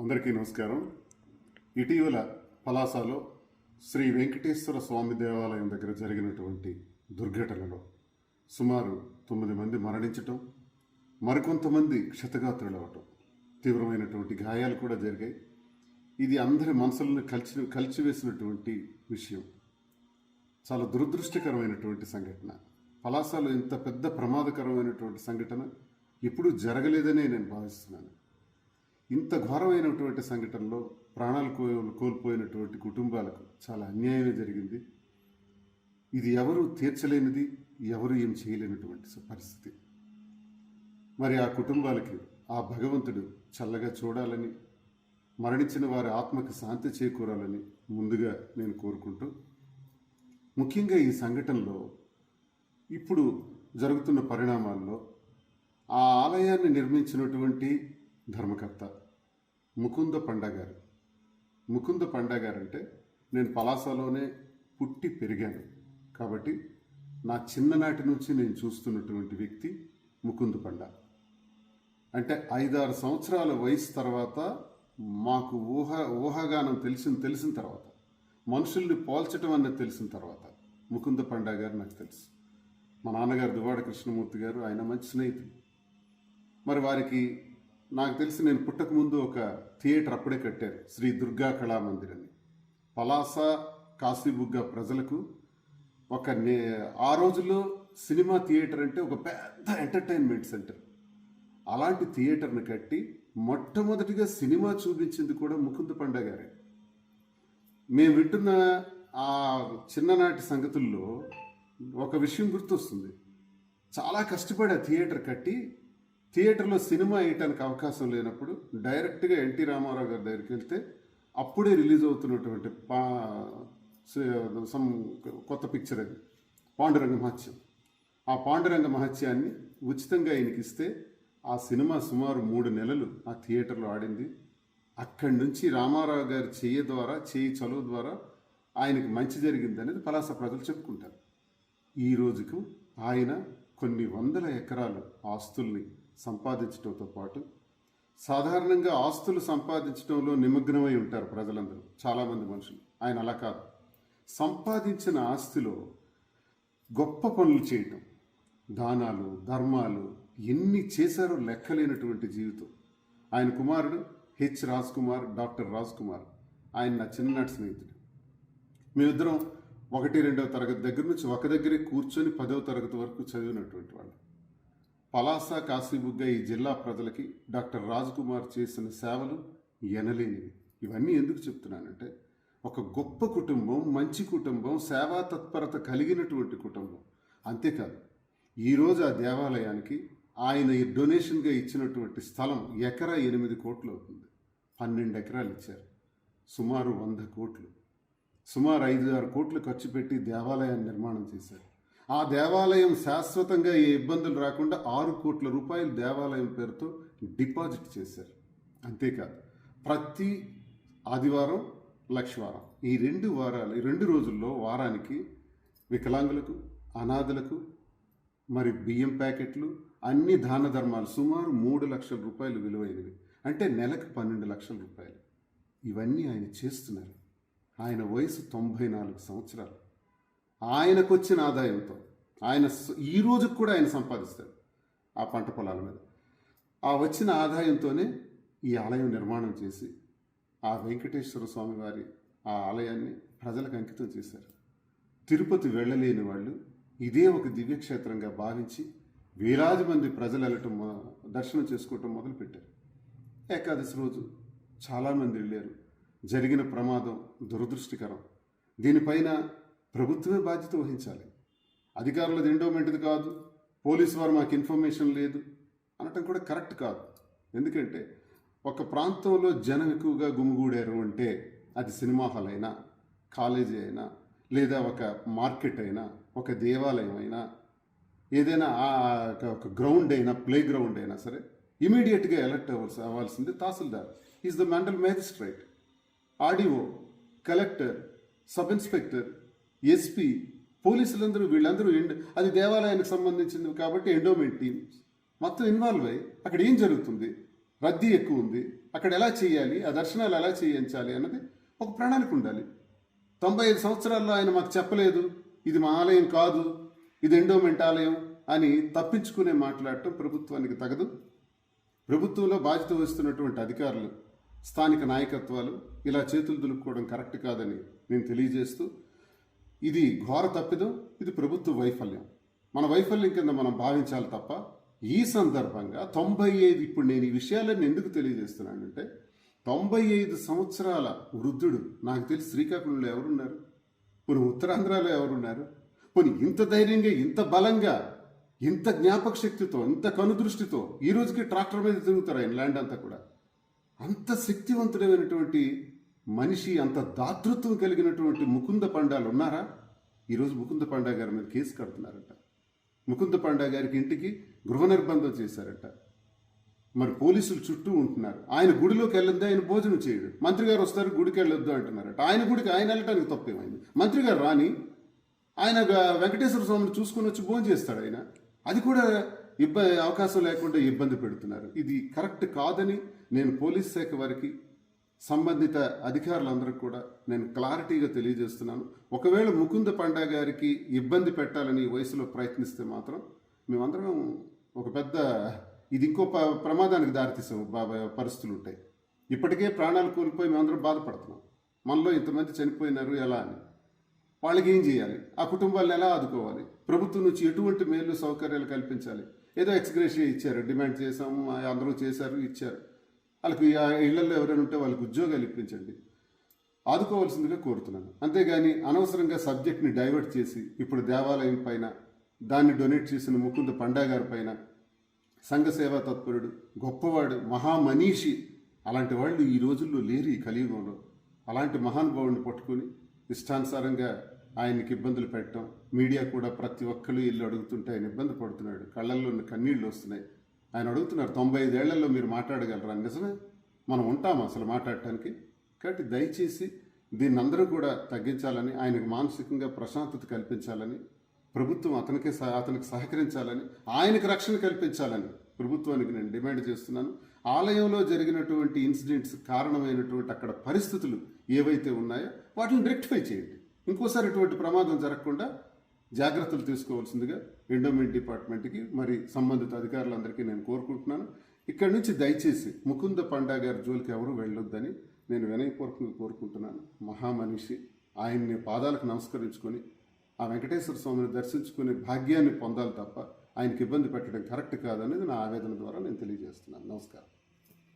అందరికీ నమస్కారం. ఇటీవల పలాసలో శ్రీ వెంకటేశ్వర స్వామి దేవాలయం దగ్గర జరిగినటువంటి దుర్ఘటనలో సుమారు తొమ్మిది మంది మరణించటం మరికొంతమంది క్షతగాత్రులవటం తీవ్రమైనటువంటి గాయాలు కూడా జరిగాయి. ఇది అందరి మనసులను కలిసి కలిచివేసినటువంటి విషయం. చాలా దురదృష్టకరమైనటువంటి సంఘటన. పలాసలో ఇంత పెద్ద ప్రమాదకరమైనటువంటి సంఘటన ఎప్పుడూ జరగలేదనే నేను భావిస్తున్నాను. ఇంత ఘోరమైనటువంటి సంఘటనలో ప్రాణాలు కో కోల్పోయినటువంటి కుటుంబాలకు చాలా అన్యాయమే జరిగింది. ఇది ఎవరు తీర్చలేనిది ఎవరు ఏం చేయలేనటువంటి పరిస్థితి. మరి ఆ కుటుంబాలకి ఆ భగవంతుడు చల్లగా చూడాలని మరణించిన వారి ఆత్మకి శాంతి చేకూరాలని ముందుగా నేను కోరుకుంటూ ముఖ్యంగా ఈ సంఘటనలో ఇప్పుడు జరుగుతున్న పరిణామాల్లో ఆ ఆలయాన్ని నిర్మించినటువంటి ధర్మకర్త. ముకుంద పండా గారు ముకుంద పండా గారు అంటే నేను పలాసలోనే పుట్టి పెరిగాను. కాబట్టి నా చిన్ననాటి నుంచి నేను చూస్తున్నటువంటి వ్యక్తి ముకుంద పండా. అంటే ఐదారు సంవత్సరాల వయసు తర్వాత మాకు ఊహ ఊహాగానం తెలిసిన తెలిసిన తర్వాత మనుషుల్ని పోల్చటం అన్నది తెలిసిన తర్వాత ముకుంద పండా గారు నాకు తెలుసు. మా నాన్నగారు దువాడ కృష్ణమూర్తి గారు ఆయన మంచి స్నేహితులు. మరి వారికి నాకు తెలిసి నేను పుట్టకముందు ఒక థియేటర్ అప్పుడే కట్టారు శ్రీ దుర్గా కళామందిర్ అని. పలాస కాశీబుగ్గ ప్రజలకు ఒక నే ఆ రోజుల్లో సినిమా థియేటర్ అంటే ఒక పెద్ద ఎంటర్టైన్మెంట్ సెంటర్. అలాంటి థియేటర్ని కట్టి మొట్టమొదటిగా సినిమా చూపించింది కూడా ముకుంద పండ గారే. మేము వింటున్న ఆ చిన్ననాటి సంగతుల్లో ఒక విషయం గుర్తొస్తుంది. చాలా కష్టపడి ఆ థియేటర్ కట్టి థియేటర్లో సినిమా వేయటానికి అవకాశం లేనప్పుడు డైరెక్ట్గా ఎన్టీ రామారావు గారి దగ్గరికి వెళ్తే అప్పుడే రిలీజ్ అవుతున్నటువంటి పా సమ్ కొత్త పిక్చర్ అది పాండురంగ మహత్యం. ఆ పాండురంగ మహత్యాన్ని ఉచితంగా ఆయనకి ఇస్తే ఆ సినిమా సుమారు మూడు నెలలు ఆ థియేటర్లో ఆడింది. అక్కడి నుంచి రామారావు గారి చెయ్యి ద్వారా చేయి చలువ ద్వారా ఆయనకి మంచి జరిగింది అనేది పలాస ప్రజలు చెప్పుకుంటారు. ఈ రోజుకు ఆయన కొన్ని వందల ఎకరాలు ఆస్తుల్ని సంపాదించడంతో పాటు సాధారణంగా ఆస్తులు సంపాదించడంలో నిమగ్నమై ఉంటారు ప్రజలందరూ చాలామంది మనుషులు. ఆయన అలా కాదు. సంపాదించిన ఆస్తిలో గొప్ప పనులు చేయటం దానాలు ధర్మాలు ఎన్ని చేశారో లెక్కలేనటువంటి జీవితం. ఆయన కుమారుడు హెచ్ రాజ్ కుమార్ డాక్టర్ రాజ్ కుమార్ ఆయన నా చిన్ననాటి స్నేహితుడు. మేమిద్దరం ఒకటి రెండవ తరగతి దగ్గర నుంచి ఒక దగ్గరే కూర్చొని పదవ తరగతి వరకు చదివినటువంటి వాళ్ళు. పలాస కాశీబుగ్గ ఈ జిల్లా ప్రజలకి డాక్టర్ రాజ్ కుమార్ చేసిన సేవలు ఎనలేనివి. ఇవన్నీ ఎందుకు చెప్తున్నానంటే ఒక గొప్ప కుటుంబం మంచి కుటుంబం సేవా తత్పరత కలిగినటువంటి కుటుంబం. అంతేకాదు ఈరోజు ఆ దేవాలయానికి ఆయన ఈ డొనేషన్గా ఇచ్చినటువంటి స్థలం ఎకరా ఎనిమిది కోట్లు అవుతుంది. పన్నెండు ఎకరాలు ఇచ్చారు. సుమారు వంద కోట్లు. సుమారు ఐదు ఆరు కోట్లు ఖర్చు పెట్టి దేవాలయాన్ని నిర్మాణం చేశారు. ఆ దేవాలయం శాశ్వతంగా ఏ ఇబ్బందులు రాకుండా ఆరు కోట్ల రూపాయలు దేవాలయం పేరుతో డిపాజిట్ చేశారు. అంతేకాదు ప్రతి ఆదివారం లక్షవారం ఈ రెండు వారాలు ఈ రెండు రోజుల్లో వారానికి వికలాంగులకు అనాథలకు మరి బియ్యం ప్యాకెట్లు అన్ని దాన ధర్మాలు సుమారు మూడు లక్షల రూపాయలు విలువైనవి. అంటే నెలకు పన్నెండు లక్షల రూపాయలు. ఇవన్నీ ఆయన చేస్తున్నారు. ఆయన వయసు తొంభై నాలుగు సంవత్సరాలు. ఆయనకు వచ్చిన ఆదాయంతో ఆయన ఈ రోజుకు కూడా ఆయన సంపాదిస్తాడు ఆ పంట పొలాల మీద. ఆ వచ్చిన ఆదాయంతోనే ఈ ఆలయం నిర్మాణం చేసి ఆ వెంకటేశ్వర స్వామి వారి ఆ ఆలయాన్ని ప్రజలకు అంకితం చేశారు. తిరుపతి వెళ్ళలేని వాళ్ళు ఇదే ఒక దివ్యక్షేత్రంగా భావించి వేలాది మంది ప్రజలు వెళ్ళటం దర్శనం చేసుకోవటం మొదలుపెట్టారు. ఏకాదశి రోజు చాలామంది వెళ్ళారు. జరిగిన ప్రమాదం దురదృష్టికరం. దీనిపైన ప్రభుత్వమే బాధ్యత వహించాలి. అధికారులది ఎండోమెంట్ది కాదు పోలీసు వారు మాకు ఇన్ఫర్మేషన్ లేదు అనటం కూడా కరెక్ట్ కాదు. ఎందుకంటే ఒక ప్రాంతంలో జనం ఎక్కువగా గుమిగూడారు అంటే అది సినిమా హాల్ అయినా కాలేజీ అయినా లేదా ఒక మార్కెట్ అయినా ఒక దేవాలయం అయినా ఏదైనా ఆ ఒక గ్రౌండ్ అయినా ప్లే గ్రౌండ్ అయినా సరే ఇమీడియట్గా ఎలర్ట్ అవ్వాల్సి అవ్వాల్సింది tahsildar. Is the mental magistrate RDO collector sub inspector SP పోలీసులందరూ వీళ్ళందరూ ఎండ్ అది దేవాలయానికి సంబంధించింది కాబట్టి ఎండోమెంట్ టీమ్. మొత్తం ఇన్వాల్వ్ అయ్యి అక్కడ ఏం జరుగుతుంది? రద్దీ ఎక్కువ ఉంది. అక్కడ ఎలా చేయాలి? ఆ దర్శనాలు ఎలా చేయించాలి అన్నది ఒక ప్రణాళిక ఉండాలి. తొంభై ఐదు సంవత్సరాల్లో ఆయన మాకు చెప్పలేదు ఇది మా ఆలయం కాదు ఇది ఎండోమెంట్ ఆలయం అని తప్పించుకునే మాట్లాడటం ప్రభుత్వానికి తగదు. ప్రభుత్వంలో బాధ్యత వహిస్తున్నటువంటి అధికారులు స్థానిక నాయకత్వాలు ఇలా చేతులు దులుపుకోవడం కరెక్ట్ కాదని నేను తెలియజేస్తూ ఇది ఘోర తప్పిదం ఇది ప్రభుత్వ వైఫల్యం. మన వైఫల్యం కింద మనం భావించాలి తప్ప ఈ సందర్భంగా తొంభై ఐదు ఇప్పుడు నేను ఈ విషయాలన్నీ ఎందుకు తెలియజేస్తున్నానంటే తొంభై ఐదు సంవత్సరాల వృద్ధుడు నాకు తెలిసి శ్రీకాకుళంలో ఎవరున్నారు? పోనీ ఉత్తరాంధ్రలో ఎవరున్నారు? పోనీ ఇంత ధైర్యంగా ఇంత బలంగా ఇంత జ్ఞాపక శక్తితో ఇంత కనుదృష్టితో ఈ రోజుకి ట్రాక్టర్ మీద తిరుగుతారు ఆయన ల్యాండ్ అంతా కూడా. అంత శక్తివంతుడైనటువంటి మనిషి అంత దాతృత్వం కలిగినటువంటి ముకుంద పండాలు ఉన్నారా? ఈరోజు ముకుంద పండా గారి మీద కేసు కడుతున్నారట. ముకుంద పండా గారికి ఇంటికి గృహ నిర్బంధం చేశారట. మరి పోలీసులు చుట్టూ ఉంటున్నారు. ఆయన గుడిలోకి వెళ్ళొద్దు ఆయన భోజనం చేయడు. మంత్రి గారు వస్తారు గుడికి వెళ్ళొద్దు అంటున్నారట. ఆయన గుడికి ఆయన వెళ్ళటానికి తప్పేమైంది? మంత్రి గారు రాని ఆయన వెంకటేశ్వర స్వామిని చూసుకుని వచ్చి భోజనం చేస్తాడు ఆయన. అది కూడా ఇబ్బంది అవకాశం లేకుండా ఇబ్బంది పెడుతున్నారు. ఇది కరెక్ట్ కాదని నేను పోలీస్ శాఖ వారికి సంబంధిత అధికారులందరికీ కూడా నేను క్లారిటీగా తెలియజేస్తున్నాను. ఒకవేళ ముకుంద పండా గారికి ఇబ్బంది పెట్టాలని ఈ వయసులో ప్రయత్నిస్తే మాత్రం మేమందరం ఒక పెద్ద ఇది ఇంకో ప ప్రమాదానికి దారితీసాం బాబా పరిస్థితులు ఉంటాయి ఇప్పటికే ప్రాణాలు కోల్పోయి మేమందరం బాధపడుతున్నాం. మనలో ఇంతమంది చనిపోయినారు ఎలా అని. వాళ్ళకి ఏం చేయాలి? ఆ కుటుంబాలను ఎలా ఆదుకోవాలి? ప్రభుత్వం నుంచి ఎటువంటి మేలు సౌకర్యాలు కల్పించాలి? ఏదో ఎక్స్గ్రేషన్ ఇచ్చారు డిమాండ్ చేసాము అందరూ చేశారు ఇచ్చారు. వాళ్ళకి ఆ ఇళ్ళలో ఎవరైనా ఉంటే వాళ్ళకి ఉద్యోగాలు ఇప్పించండి. ఆదుకోవాల్సిందిగా కోరుతున్నాను. అంతేగాని అనవసరంగా సబ్జెక్ట్ని డైవర్ట్ చేసి ఇప్పుడు దేవాలయం పైన దాన్ని డొనేట్ చేసిన ముకుంద పండా గారి పైన సంఘ సేవా తత్పరుడు గొప్పవాడు మహామనీషి అలాంటి వాళ్ళు ఈ రోజుల్లో లేరు ఈ కలియుగంలో. అలాంటి మహానుభావుడిని పట్టుకొని ఇష్టానుసారంగా ఆయనకి ఇబ్బందులు పెట్టడం మీడియా కూడా ప్రతి ఒక్కరు ఇల్లు అడుగుతుంటే ఆయన ఇబ్బంది పడుతున్నాడు. కళ్ళల్లో ఉన్న కన్నీళ్ళు వస్తున్నాయి. ఆయన అడుగుతున్నారు తొంభై ఐదేళ్ళలో మీరు మాట్లాడగలరా? నిజమే మనం ఉంటాం అసలు మాట్లాడటానికి. కాబట్టి దయచేసి దీన్ని అందరూ కూడా తగ్గించాలని ఆయనకు మానసికంగా ప్రశాంతత కల్పించాలని ప్రభుత్వం అతనికి సహ- అతనికి సహకరించాలని ఆయనకు రక్షణ కల్పించాలని ప్రభుత్వానికి నేను డిమాండ్ చేస్తున్నాను. ఆలయంలో జరిగినటువంటి ఇన్సిడెంట్స్ కారణమైనటువంటి అక్కడ పరిస్థితులు ఏవైతే ఉన్నాయో వాటిని రెక్టిఫై చేయండి. ఇంకోసారి ఇటువంటి ప్రమాదం జరగకుండా జాగ్రత్తలు తీసుకోవాల్సిందిగా ఎండోమెంట్ డిపార్ట్మెంట్కి మరి సంబంధిత అధికారులందరికీ నేను కోరుకుంటున్నాను. ఇక్కడి నుంచి దయచేసి ముకుంద పండా గారి జోలికి ఎవరు వెళ్ళొద్దని నేను వినయపూర్వకంగా కోరుకుంటున్నాను. మహామనిషి ఆయన్ని పాదాలకు నమస్కరించుకొని ఆ వెంకటేశ్వర స్వామిని దర్శించుకునే భాగ్యాన్ని పొందాలి తప్ప ఆయనకి ఇబ్బంది పెట్టడం కరెక్ట్ కాదనేది నా ఆవేదన ద్వారా నేను తెలియజేస్తున్నాను. నమస్కారం.